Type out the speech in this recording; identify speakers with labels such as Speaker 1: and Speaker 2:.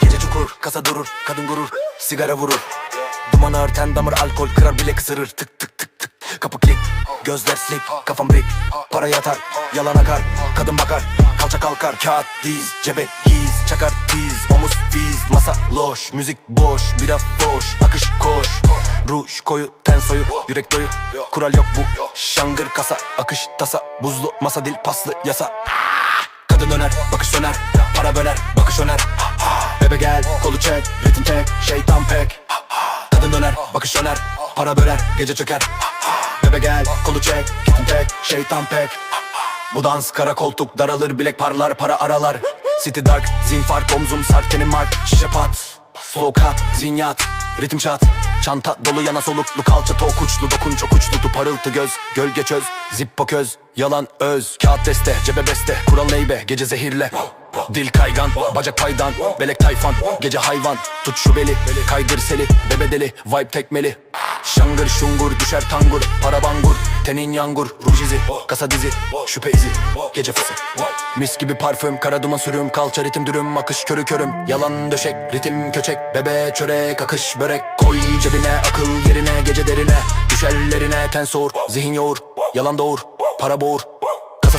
Speaker 1: Gece çukur, kasa durur, kadın gurur Sigara vurur. Dumanı örten damır alkol kırar bile kısırır. Tık tık tık tık. Kapı kilit Gözler slip Kafam brick Para yatar Yalan akar Kadın bakar Kalça kalkar. Kağıt diz Cebe hiz Çakar tiz Omuz fiz. Masa loş Müzik boş Bira boş Akış koş. Ruj koyu ten soyu Yürek doyu. Kural yok bu Şangır kasa Akış tasa. Buzlu masa dil paslı yasa. Kadın döner, bakış söner, para böler, bakış öner Bebe gel, kolu çek, ritim tek, şeytan pek. Kadın döner, bakış öner, para böler, gece çöker. Bebe gel, kolu çek, ritim tek, şeytan pek. Bu dans kara koltuk, daralır bilek parlar, para aralar. City dark, zin fark, omzum sert, tenim mark, şişe pat Slow cut, zinyat, ritim çat. Çanta dolu yana soluklu kalça tok uçlu Dokun çok uçlu parıltı göz Gölge çöz. Zippo köz Yalan öz kağıt deste cebe beste Kural neybe gece zehirle Dil kaygan bacak paydan Belek tayfan gece hayvan Tut şu beli kaydır seli Bebe deli vibe tekmeli. Şangır şungur düşer tangur Para bangur tenin yangur Ruj izi kasa dizi şüphe izi Gece fısı. Mis gibi parfüm kara duman sürüm Kalça ritim dürüm akış körü körüm. Yalan döşek ritim köçek Bebe çörek akış börek. Koy cebine akıl yerine gece derine Düşerlerine ten soğur zihin yoğur Yalan doğur para boğur